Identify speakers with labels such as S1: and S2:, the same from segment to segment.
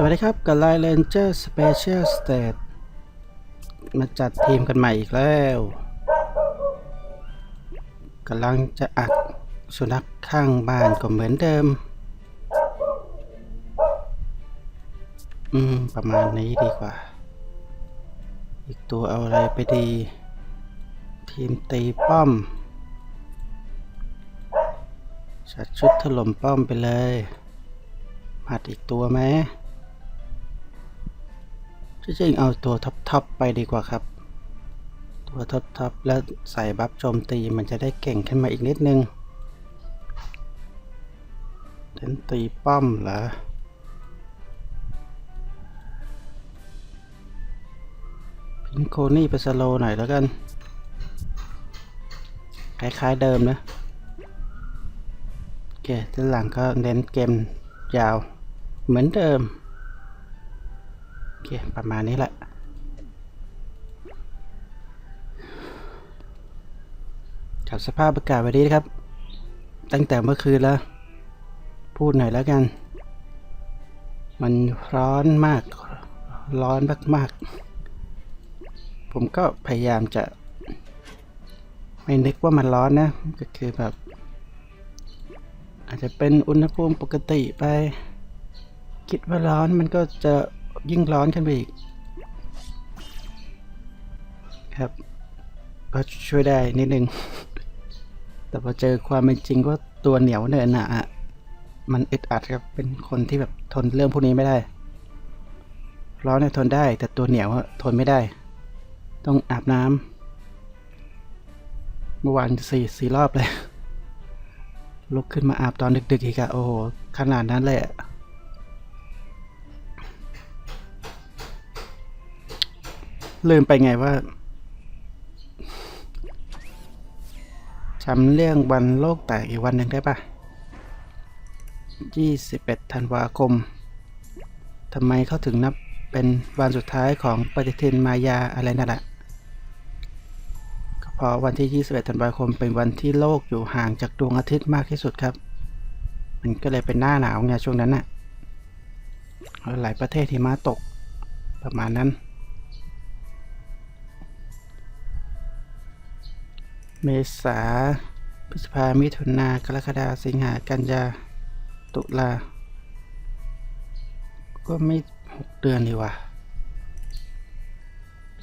S1: สวัสดีครับกับไลน์ Ranger Special State มาจัดทีมกันใหม่อีกแล้วกำลังจะอัดสุนัขข้างบ้านก็เหมือนเดิม อืม ประมาณนี้ดีกว่า อีกตัวเอาอะไรไปดี ทีมตีป้อมจัดชุดถล่มป้อมไปเลยหัดอีกตัวไหม ที่จริงเอาตัวท็อปทอปไปดีกว่าครับ ตัวท็อปทอปแล้วใส่บัฟโจมตีมันจะได้เก่งขึ้นมาอีกนิดนึงเล่นตีป้อมเหรอพินโคนี่ไปสโลหน่อยแล้วกัน คล้ายๆเดิมนะโอเคด้านหลังก็เน้นเกมยาวเหมือนเดิม โอเค ประมาณนี้แหละกับสภาพอากาศวันนี้นะครับ ตั้งแต่เมื่อคืนแล้ว พูดหน่อยแล้วกัน มันร้อนมาก ร้อนมากๆ ผมก็พยายามจะ ไม่นึกว่ามันร้อนนะ ก็คือแบบ อาจจะเป็นอุณหภูมิปกติไป คิดว่าร้อนมันก็จะ ยิ่งร้อนขึ้นไปอีก ครับก็ช่วยได้นิดนึง แต่พอเจอความเป็นจริงว่าตัวเหนียวเนินหนาะมันอึดอัดครับ เป็นคนที่แบบทนเรื่องพวกนี้ไม่ได้ ร้อนเนี่ยทนได้ แต่ตัวเหนียวทนไม่ได้ ต้องอาบน้ำเมื่อวานสี่สี่รอบเลย ลุกขึ้นมาอาบตอนดึกๆอีกอะโอ้โห ขนาดนั้นเลยอะ ลืมไปไงว่าจำเรื่องวันโลกแตกอีกวันหนึ่งได้ปะ21 ธันวาคม ทำไมเขาถึงนับเป็นวันสุดท้ายของปฏิทินมายาอะไรนั่นแหละก็เพราะวันที่ 21 ธันวาคมเป็นวันที่โลกอยู่ห่างจากดวงอาทิตย์มากที่สุดครับ มันก็เลยเป็นหน้าหนาวไงช่วงนั้นน่ะ หลายประเทศหิมะตกประมาณนั้น เมษาพฤษภามิถุนากรกฎาสิงหากันยาตุลา ก็ไม่หกเดือนดีว่ะ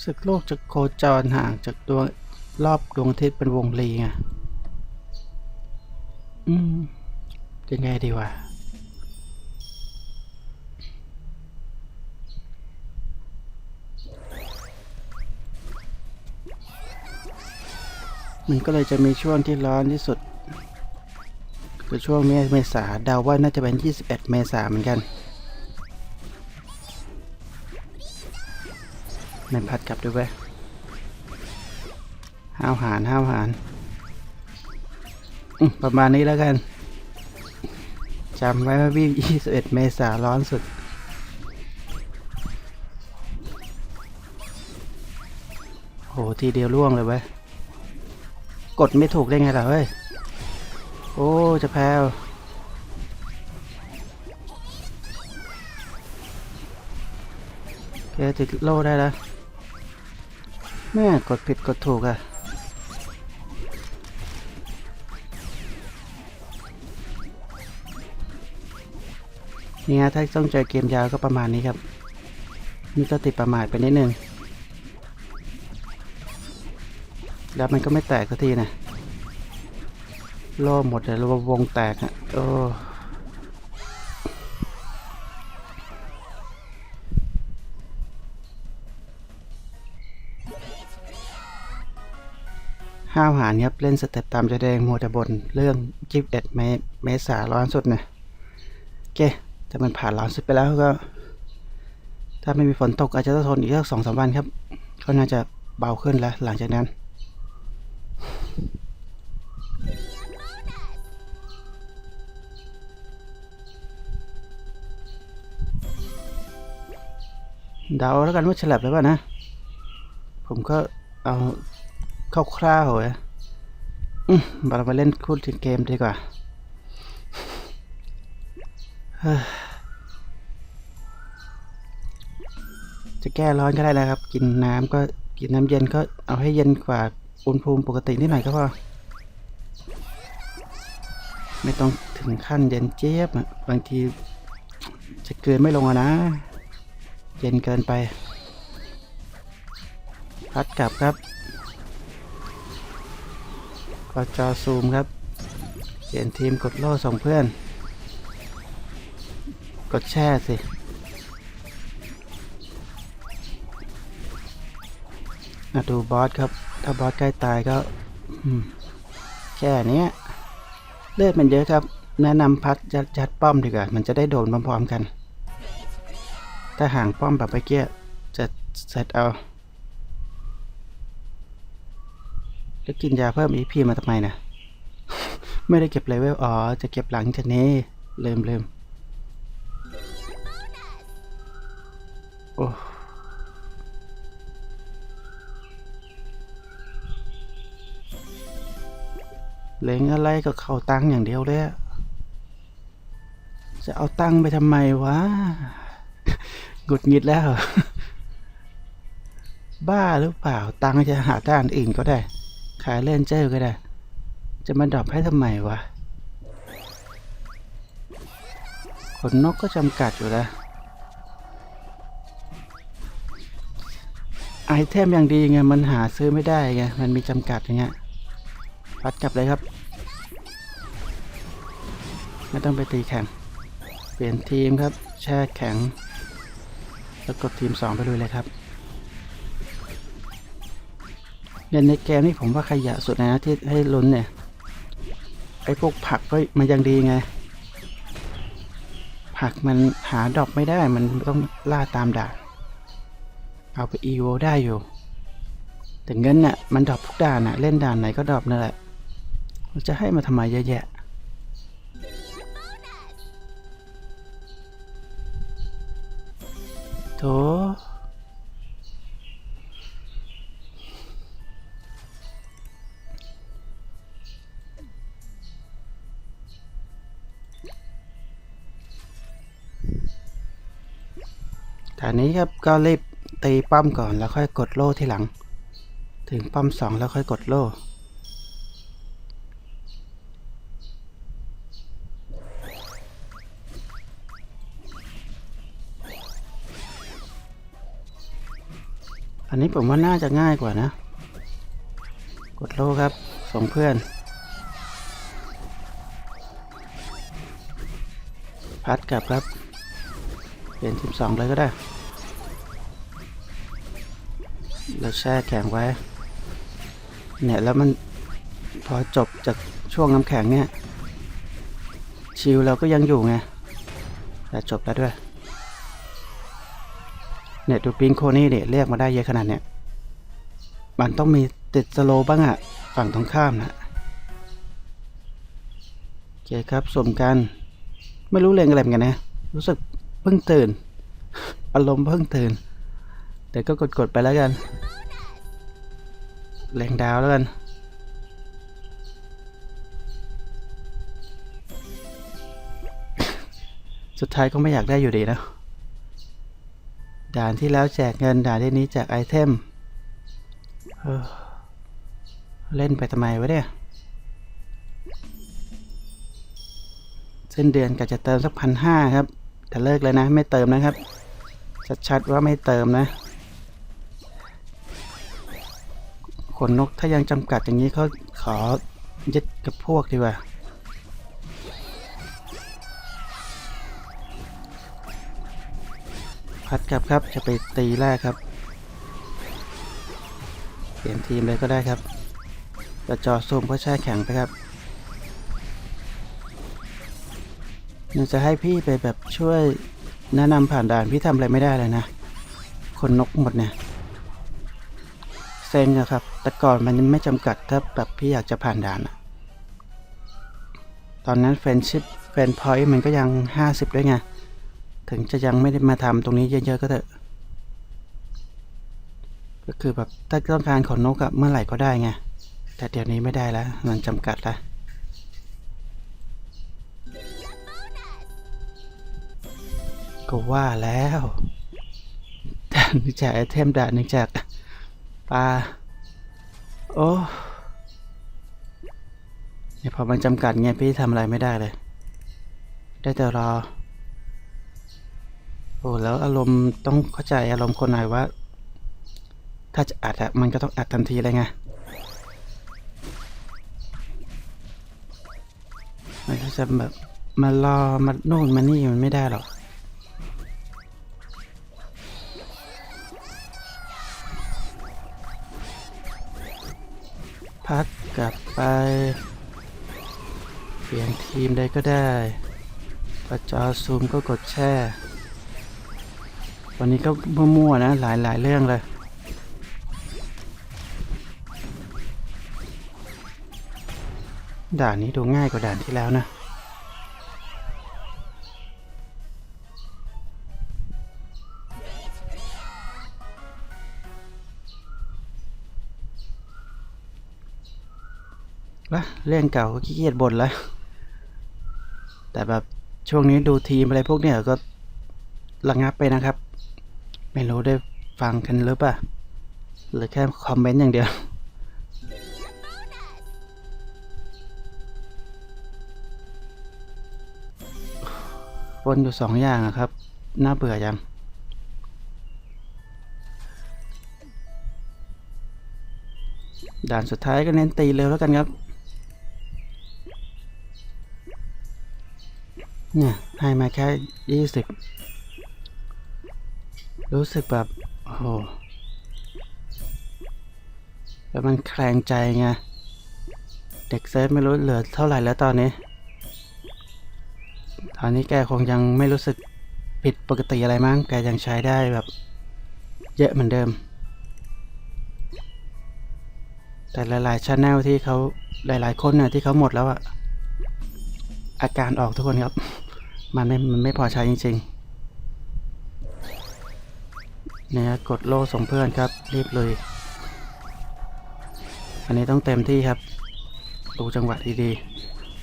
S1: สึกโลกจะโคจรห่างจากดวงรอบดวงอาทิตย์เป็นวงรีไง อืมยังไงดีวะ มันก็เลยจะมีช่วงที่ร้อนที่สุดคือช่วงเมเมษาเดาว่าน่าจะเป็น 21 เมษาเหมือนกันมันพัดกลับด้วยเว้ยห้าวหารห้าวหารประมาณนี้แล้วกันจำไว้ว่าวิ่ง 21 เมษาร้อนสุด โห ทีเดียวล่วงเลยเว้ย กดไม่ถูกได้ไงล่ะเฮ้ย โอ้ จะแพ้วแกติดโล่ได้แล้วแม่กดผิดกดถูกอะนี่ฮะถ้าต้องเจอเกมยาวก็ประมาณนี้ครับ นี่ก็ติดประมาทไปนิดนึง แล้วมันก็ไม่แตกสักทีนะโล่หมดเลยแล้ววงแตกอะโอ้ห้าวหาญครับเล่นสเต็ปตามจะแดงโมวแต่บนเรื่องจิบเอ็ดเมเมษาร้อนสุดนะโอเคแต่มันผ่านร้อนสุดไปแล้วก็ ถ้าไม่มีฝนตกอาจจะต้องทนอีกสักสองสามวันครับ ก็น่าจะเบาขึ้นแล้วหลังจากนั้น เดาแล้วกันว่าฉลับหรือเปล่านะ ผมก็เอาคร่าวๆเลยอืมเรามาเล่นคูดเกมดีกว่าจะแก้ร้อนก็ได้นะครับ กินน้ำก็กินน้ำเย็นก็เอาให้เย็นกว่า อุณหภูมิปกตินิดหน่อยก็พอไม่ต้องถึงขั้นเย็นเจี๊ยบอะบางทีจะเกินไม่ลงอะนะ เย็นเกินไป พัดกลับครับก็จอซูมครับเปลี่ยนทีมกดโล่ส่งเพื่อน กดแช่สิมาดูบอสครับ ถ้าบอสใกล้ตายก็แค่เนี้ยเลือดมันเยอะครับ แนะนำพัดยัดยัดป้อมดีกว่า มันจะได้โดนพร้อมๆกัน ถ้าห่างป้อมแบบเมื่อกี้ยจะเซตเอาแล้วกินยาเพิ่ม EP มาทำไมนะไม่ได้เก็บเลเวลอ๋อ จะเก็บหลังจากนี้ลืมลืมโอ้ เลงอะไรก็เข้าตังอย่างเดียวเลยจะเอาตังไปทำไมวะหงุดหงิดแล้ว บ้าหรือเปล่า ตังจะหาด้านอื่นก็ได้ ขายเล่นเจอร์ก็ได้ จะมาดรอปให้ทำไมวะขนนกก็จำกัดอยู่แล้วไอเทมอย่างดีไง มันหาซื้อไม่ได้ไง มันมีจำกัดอย่างเงี้ย ปัดกลับเลยครับ ไม่ต้องไปตีแข่ง เปลี่ยนทีมครับ แช่แข็ง แล้วกดทีม 2 ไปเลยเลยครับเนี่ยในเกมนี่ผมว่าขยะสุดนะที่ให้ลุ้นเนี่ย ไอ้พวกผักก็มันยังดีไง ผักมันหาดอกไม่ได้มันต้องล่าตามด่าน เอาไปอีโวได้อยู่ แต่เงินน่ะมันดรอปทุกด่านน่ะ เล่นด่านไหนก็ดรอปนั่นแหละ จะให้มาทำไมเยอะแยะโถฐานนี้ครับก็รีบตีป้อมก่อนแล้วค่อยกดโล่ที่หลัง ถึงป้อมสองแล้วค่อยกดโล่ อันนี้ผมว่าน่าจะง่ายกว่านะ กดโลครับส่งเพื่อน พัดกลับครับ เปลี่ยนทีมสองเลยก็ได้ เราแช่แข็งไว้ เนี่ยแล้วมันพอจบจากช่วงน้ำแข็งเนี่ย ชิลเราก็ยังอยู่ไงแต่จบแล้วด้วย เนี่ยดูปิงโคนี่เนี่ยเรียกมาได้เยอะขนาดเนี่ยมันต้องมีติดสโลบ้างอะฝั่งตรงข้ามนะโอเคครับสมกัน ไม่รู้เรื่องอะไรเหมือนกันนะ รู้สึกเพิ่งตื่น อารมณ์เพิ่งตื่น แต่ก็กดๆไปแล้วกัน แรงดาวแล้วกันสุดท้ายก็ไม่อยากได้อยู่ดีนะ ด่านที่แล้วแจกเงินด่านที่นี้แจกไอเทมเออเล่นไปทำไมวะเนี่ยสิ้นเดือนก็จะเติมสักพันห้าครับ แต่เลิกเลยนะไม่เติมนะครับ ชัดๆว่าไม่เติมนะขนนกถ้ายังจำกัดอย่างนี้เขาขอยึดกับพวกดีกว่า พัดกลับครับจะไปตีแรกครับเปลี่ยนทีมเลยก็ได้ครับจะจอซูมก็แช่แข็งไปครับยังจะให้พี่ไปแบบช่วยแนะนำผ่านด่านพี่ทำอะไรไม่ได้เลยนะ คนนกหมดเนี่ยเซ็งอะครับ แต่ก่อนมันไม่จำกัดถ้าแบบพี่อยากจะผ่านด่านอะตอนนั้นเฟนชิพเฟนพอยต์มันก็ยัง 50 ด้วยไง ถึงจะยังไม่ได้มาทำตรงนี้เยอะๆก็เถอะ ก็คือแบบถ้าต้องการขนนกอะเมื่อไหร่ก็ได้ไง แต่เดี๋ยวนี้ไม่ได้แล้ว มันจำกัดล้วก็ว่าแล้วแต่หนึ่งจากไอเทมด่านหนึ่งจากปลา โอ้เนี่ยพอมันจำกัดไงพี่ทำอะไรไม่ได้เลย ได้แต่รอ อ้แล้วอารมณ์ต้องเข้าใจอารมณ์คนหน่อยว่า ถ้าจะอัดอะมันก็ต้องอัดทันทีเลยไงมันก็จะแบบมารอมาโน่นมานี่มันไม่ได้หรอกพัดกลับไป เปลี่ยนทีมใดก็ได้ ประจอซูมก็กดแช่ วันนี้ก็มั่วๆนะ หลายๆเรื่องเลยด่านนี้ดูง่ายกว่าด่านที่แล้วนะวะเรื่องเก่าก็ขี้เกียจบ่นแล้ว แต่แบบช่วงนี้ดูทีมอะไรพวกเนี้ยก็ระงับไปนะครับ ไม่รู้ได้ฟังกันหรือเปล่าหรือแค่คอมเมนต์อย่างเดียว วนอยู่สองอย่างอะครับ น่าเบื่อยังด่านสุดท้ายก็เน้นตีเร็วแล้วกันครับ เนี่ยให้มาแค่ยี่สิบ รู้สึกแบบโอ้โหแล้วมันแคลงใจไง เด็กเซฟไม่รู้เหลือเท่าไหร่แล้วตอนนี้ ตอนนี้แกคงยังไม่รู้สึกผิดปกติอะไรมั้ง แกยังใช้ได้แบบ เยอะเหมือนเดิม แต่หลายๆชาแนลที่เขาหลาย ๆ คนน่ะที่เขาหมดแล้วอะอาการออกทุกคนครับ มันไม่มันไม่พอใช้จริง ๆ นี่ยกดโล่ส่งเพื่อนครับ รีบเลยอันนี้ต้องเต็มที่ครับ ดูจังหวะดี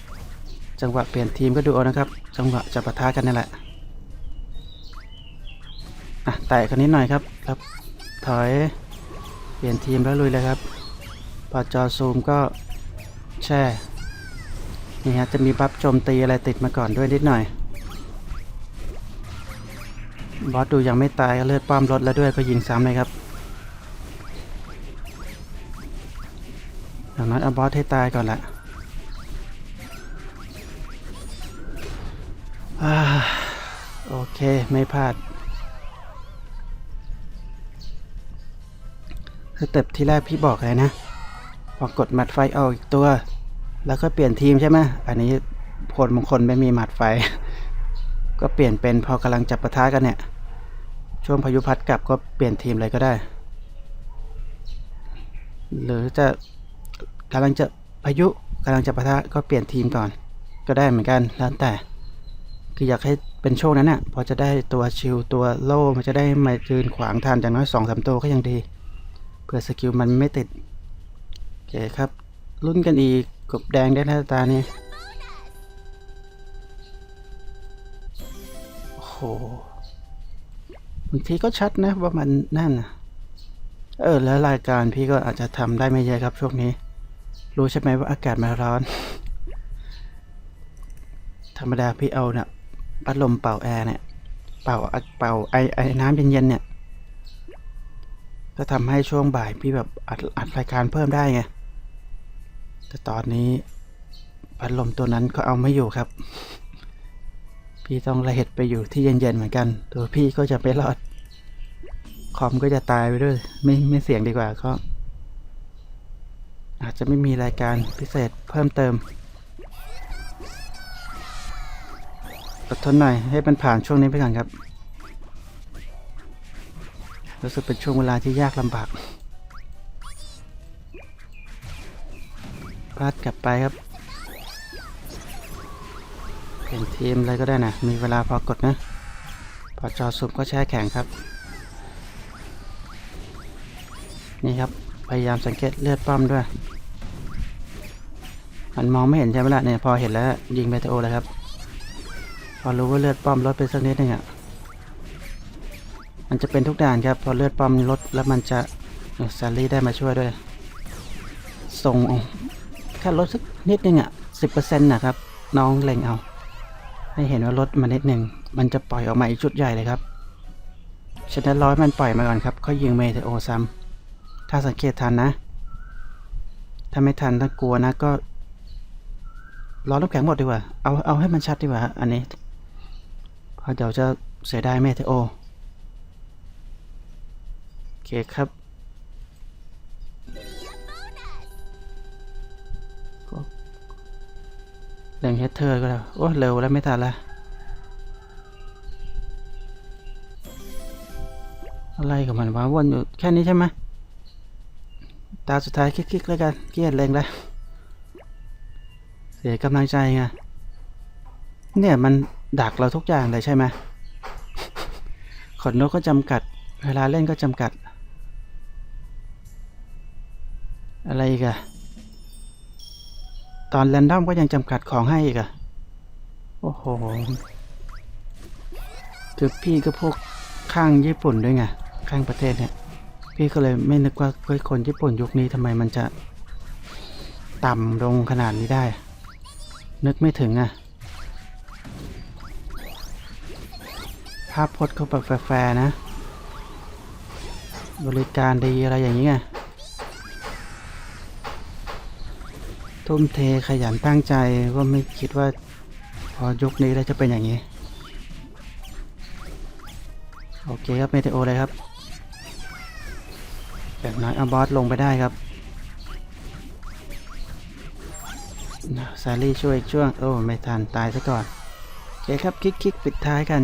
S1: ๆ จังหวะเปลี่ยนทีมก็ดูเอานะครับ จังหวะจะปะทะกันนี่แหละอะแตะกันนิดหน่อยครับครับ ถอยเปลี่ยนทีมแล้วลุยเลยครับพอจอซูมก็แช่นี่ฮะจะมีบัฟโจมตีอะไรติดมาก่อนด้วยนิดหน่อย บอสดูยังไม่ตายเลือดป้อมลดแล้วด้วยก็ยิงซ้ำเลยครับอย่างน้อยเอาบอสให้ตายก่อนละโอเคไม่พลาดสเต็ปที่แรกพี่บอกเลยนะพอกดหมัดไฟเอาอีกตัว แล้วก็เปลี่ยนทีมใช่ไหมอันนี้คนบางคนไม่มีหมัดไฟ ก็เปลี่ยนเป็นพอกำลังจับประทะกันเนี่ย ช่วงพายุพัดกลับก็เปลี่ยนทีมเลยก็ได้ หรือจะกำลังจะพายุกำลังจะปะทะก็เปลี่ยนทีมก่อน ก็ได้เหมือนกันแล้วแต่ คืออยากให้เป็นช่วงนั้นน่ะพอจะได้ตัวชิลตัวโล่มันจะได้มายืนขวางทันอย่างน้อยสองสามตัวก็ยังดีเพื่อสกิลมันไม่ติดโอเคครับลุ้นกันอีกกบแดงได้หน้าตานี่โอ้โห บางทีก็ชัดนะว่ามันนั่นนะเออ แล้วรายการพี่ก็อาจจะทำได้ไม่เยอะครับช่วงนี้ รู้ใช่ไหมว่าอากาศมันร้อน ธรรมดาพี่เอาเนี่ยพัดลมเป่าแอร์เนี่ย เป่าเป่าไอไอน้ำเย็นๆเนี่ยก็ทำให้ช่วงบ่ายพี่แบบอัดอัดรายการเพิ่มได้ไง แต่ตอนนี้พัดลมตัวนั้นก็เอาไม่อยู่ครับ พี่ต้องระเหตุไปอยู่ที่เย็นๆเหมือนกัน ตัวพี่ก็จะไม่รอด คอมก็จะตายไปด้วย ไม่ไม่เสี่ยงดีกว่าก็ อาจจะไม่มีรายการพิเศษเพิ่มเติมอดทนหน่อยให้มันผ่านช่วงนี้ไปก่อนครับ รู้สึกเป็นช่วงเวลาที่ยากลำบากพลาดกลับไปครับ ลี่ยนทีมอะไรก็ได้นะ มีเวลาพอกดนะ พอจอสุบก็แช่แข็งครับ นี่ครับ พยายามสังเกตเลือดป้อมด้วย มันมองไม่เห็นใช่ไหมล่ะเนี่ย พอเห็นแล้วยิงเมทโอเลยครับ พอรู้ว่าเลือดป้อมลดไปสักนิดนึงอะ มันจะเป็นทุกด่านครับ พอเลือดปอมลดแล้วมันจะซารี่ได้มาช่วยด้วย ส่งแค่ลดสักนิดนึงอะสิบเปอร์เซ็นต์นะครับ น้องเล็งเอา ให้เห็นว่าลดมานิดหนึ่งมันจะปล่อยออกมาอีกชุดใหญ่เลยครับชนะร้อยมันปล่อยมาก่อนครับค่อยยิงเมเทโอซ้ำถ้าสังเกตทันนะ ถ้าไม่ทันถ้ากลัวนะก็ร้อน้ำแข็งหมดดีกว่า เอาเอาให้มันชัดดีกว่าอันนี้เพราะเดี๋ยวจะเสียดายเมเทโอโอเคครับ เล่งเฮดเทอร์ก็แล้ว โอ้ เร็วแล้วไม่ทันละอะไรกับมันวะวนอยู่แค่นี้ใช่ไหมตาสุดท้ายคลิกๆแล้วกันเกลียดเล็งแล้ว เสียกำลังใจไงเนี่ยมันดักเราทุกอย่างเลยใช่ไหมขนนกก็จำกัด เวลาเล่นก็จำกัด อะไรอีกอะ ตอนแรนดอมก็ยังจำกัดของให้อีกอะโอ้โห คือพี่ก็พวกข้างญี่ปุ่นด้วยไง ข้างประเทศเนี่ย พี่ก็เลยไม่นึกว่าเฮ้ยคนญี่ปุ่นยุคนี้ทำไมมันจะ ต่ำลงขนาดนี้ได้ นึกไม่ถึงอะภาพพจน์เขาแบบแฟร์นะ บริการดีอะไรอย่างนี้ไง ทุ่มเทขยันตั้งใจว่าไม่คิดว่า พอยุคนี้แล้วจะเป็นอย่างนี้ โอเคครับเมเทโอเลยครับแบบน้อยเอาบอสลงไปได้ครับซารี่ช่วยช่วง โอ้ ไม่ทัน ตายซะก่อนโอเคครับ คลิกคลิกปิดท้ายกัน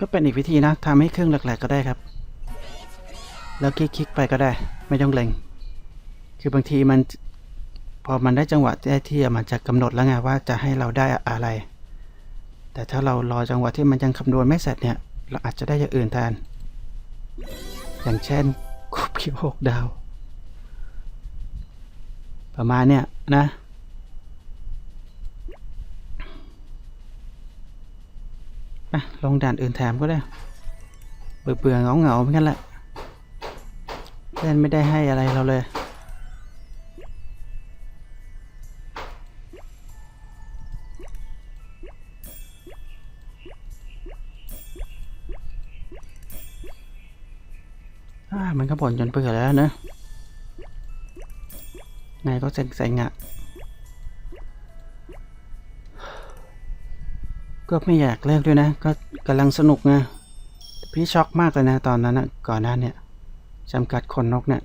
S1: ก็เป็นอีกวิธีนะทำให้เครื่องหลักๆก็ได้ครับ แล้วคลิกคลิกไปก็ได้ ไม่ต้องเล็ง คือบางทีมัน พอมันได้จังหวะได้ที่มันจะกำหนดแล้วไงว่าจะให้เราได้อะไร แต่ถ้าเรารอจังหวะที่มันยังคำนวณไม่เสร็จเนี่ย เราอาจจะได้อย่างอื่นแทน อย่างเช่นคูบคิวหกดาว ประมาณเนี้ยนะไปลงด่านอื่นแถมก็ได้ เบื่อเบื่อเหงาเหงาเหมือนกันแหละเล่นไม่ได้ให้อะไรเราเลย อ่ามันก็บ่นจนเบื่อแล้วเนอะไงก็เซ็งเซ็งอะก็ไม่อยากเลิกด้วยนะ ก็กำลังสนุกไงพี่ช็อกมากเลยนะ ตอนนั้นอะก่อนหน้าเนี่ยจำกัดคนนกเนี่ย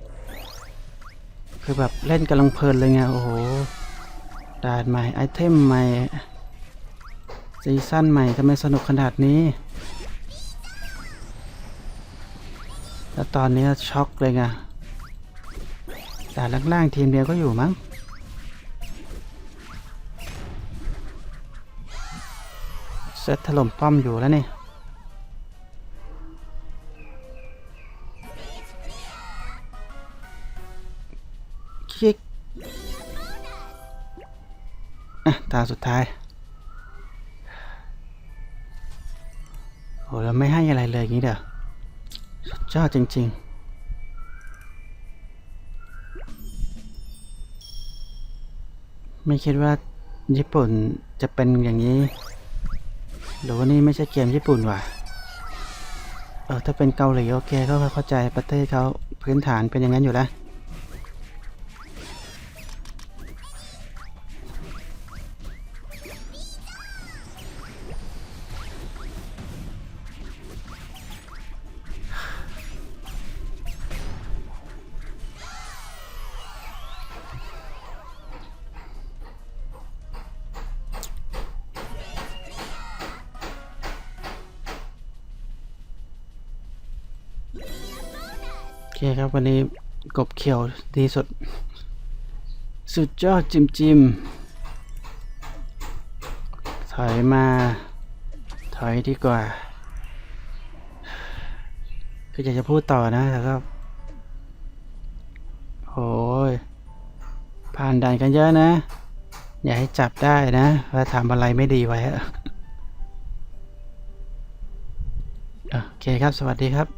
S1: คือแบบเล่นกำลังเพลินเลยไงโอ้โหด่านใหม่ไอเทมใหม่ซีซั่นใหม่ทำไมสนุกขนาดนี้ แล้วตอนนี้ช็อกเลยไงแต่ล่างๆทีมเดียวก็อยู่มั้งเซตถล่มป้อมอยู่แล้วนี่คิกอะตาสุดท้ายโหแล้วไม่ให้อะไรเลยอย่างนี้เด้อ ยอดจริง ๆไม่คิดว่าญี่ปุ่นจะเป็นอย่างนี้ หรือว่านี่ไม่ใช่เกมญี่ปุ่นว่ะ เออถ้าเป็นเกาหลีโอเคก็เข้าใจประเทศเขาพื้นฐานเป็นอย่างนั้นอยู่แล้ว เคครับ วันนี้กบเขียวดีสุด สุดยอดจิมจิมถอยมา ถอยดีกว่า คืออยากจะพูดต่อนะแต่ก็โอ้ยผ่านด่านกันเยอะนะ อย่าให้จับได้นะว่าทำอะไรไม่ดีไว้อะโอเคครับ สวัสดีครับ